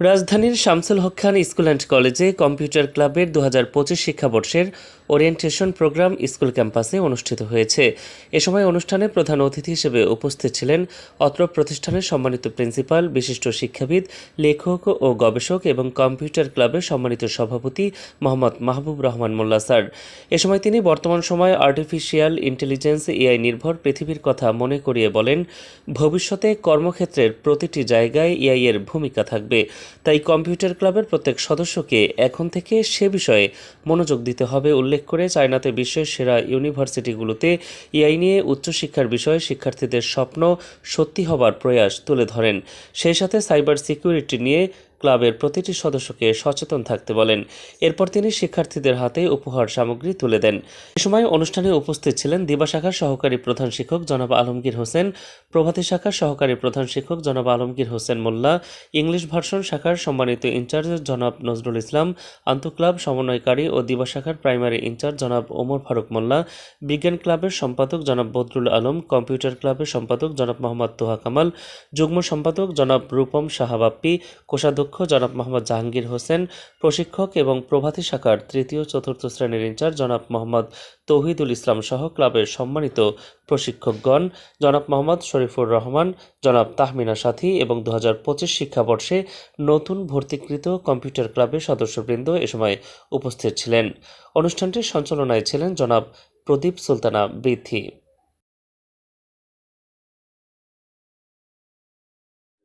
রাজধানীর Shamsul Haque Khan school and কলেজে computer ক্লাবের দু হাজার পঁচিশ শিক্ষাবর্ষের ওরিয়েন্টেশন প্রোগ্রাম স্কুল ক্যাম্পাসে অনুষ্ঠিত হয়েছে। এ সময় অনুষ্ঠানে প্রধান অতিথি হিসেবে উপস্থিত ছিলেন অত্র প্রতিষ্ঠানের সম্মানিত প্রিন্সিপাল, বিশিষ্ট শিক্ষাবিদ, লেখক ও গবেষক এবং কম্পিউটার ক্লাবের সম্মানিত সভাপতি মোহাম্মদ মাহবুব রহমান মোল্লা স্যার। এ সময় তিনি বর্তমান সময়ে আর্টিফিশিয়াল ইন্টেলিজেন্স এআই নির্ভর পৃথিবীর কথা মনে করিয়ে বলেন, ভবিষ্যতে কর্মক্ষেত্রের প্রতিটি জায়গায় এআই এর ভূমিকা থাকবে। তাই কম্পিউটার ক্লাবের প্রত্যেক সদস্যকে এখন থেকে সে বিষয়ে মনোযোগ দিতে হবে উল্লেখ করে চায়নাতে বিশ্বের সেরা ইউনিভার্সিটিগুলোতে এআই নিয়ে উচ্চশিক্ষার বিষয়ে শিক্ষার্থীদের স্বপ্ন সত্যি হবার প্রয়াস তুলে ধরেন। সেই সাথে সাইবার সিকিউরিটি নিয়ে ক্লাবের প্রতিটি সদস্যকে সচেতন থাকতে বলেন। এরপর তিনি শিক্ষার্থীদের হাতে উপহার সামগ্রী তুলে দেন। এ সময় অনুষ্ঠানে উপস্থিত ছিলেন দিবা শাখার সহকারী প্রধান শিক্ষক জনাব আলমগীর হোসেন, প্রভাতী শাখার সহকারী প্রধান শিক্ষক জনাব আলমগীর হোসেন মোল্লা, ইংলিশ ভার্সন শাখার সম্মানিত ইনচার্জ জনাব নজরুল ইসলাম আন্তঃক্লাব সমন্বয়কারী ও দিবা শাখার প্রাইমারি ইনচার্জ জনাব ওমর ফারুক মোল্লা, বিজ্ঞান ক্লাবের সম্পাদক জনাব বদরুল আলম, কম্পিউটার ক্লাবের সম্পাদক জনাব মোহাম্মদ তোহা কামাল, যুগ্ম সম্পাদক জনাব রূপম সাহাবাপ্পি কোষাধ্যক্ষ জনাব মোহাম্মদ জাহাঙ্গীর হোসেন, প্রশিক্ষক এবং প্রভাতী শাখার তৃতীয়, চতুর্থ শ্রেণির ইনচার্জ জনাব মোহাম্মদ তৌহিদুল ইসলাম সহ ক্লাবের সম্মানিত প্রশিক্ষকগণ, জনাব মোহাম্মদ শরীফুর রহমান, জনাব তাহমিনা সাথী এবং দু হাজার পঁচিশ শিক্ষাবর্ষে নতুন ভর্তিকৃত কম্পিউটার ক্লাবের সদস্যবৃন্দ এ সময় উপস্থিত ছিলেন। অনুষ্ঠানটির সঞ্চালনায় ছিলেন জনাব প্রদীপ সুলতানা বৃদ্ধি।